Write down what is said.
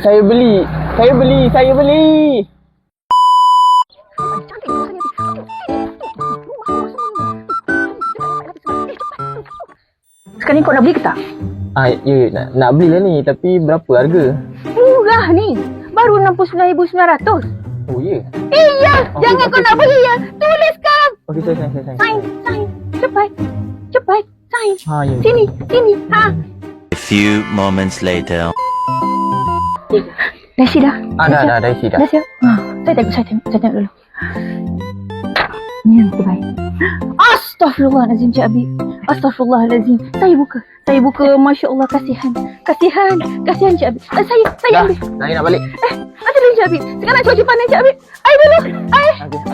Saya beli. Saya beli. Saya beli. Sekarang ni kau nak beli ke tak? Ah, ya, nak, nak belilah ni. Tapi berapa harga? Murah ni. Baru RM69,900. Oh, ya. Iya, Okey, jangan okey. kau nak beli ya. Tulis sekarang. Okey, saya sign, saya sign. Sign, sign. Cepat. Cepat. Sign. Ha, ya. Sini, sini. Ha. A few moments later. Dah isi dah. Ah, dah, dah, dah isi dah. Dah siap? Ha. Saya tengok, saya tengok, saya tengok dulu. Ni yang terbaik. Astaghfirullahalazim, Cik Abi. Astaghfirullahalazim. Saya buka. Saya buka. Masya Allah, kasihan. Kasihan. Kasihan, Cik Abi. Eh, saya, saya Dah, ambil. saya nak balik. Ada dulu, Cik Abi. Sekarang nak cuci pandai, Cik Abi. Air dulu. Air. Okey.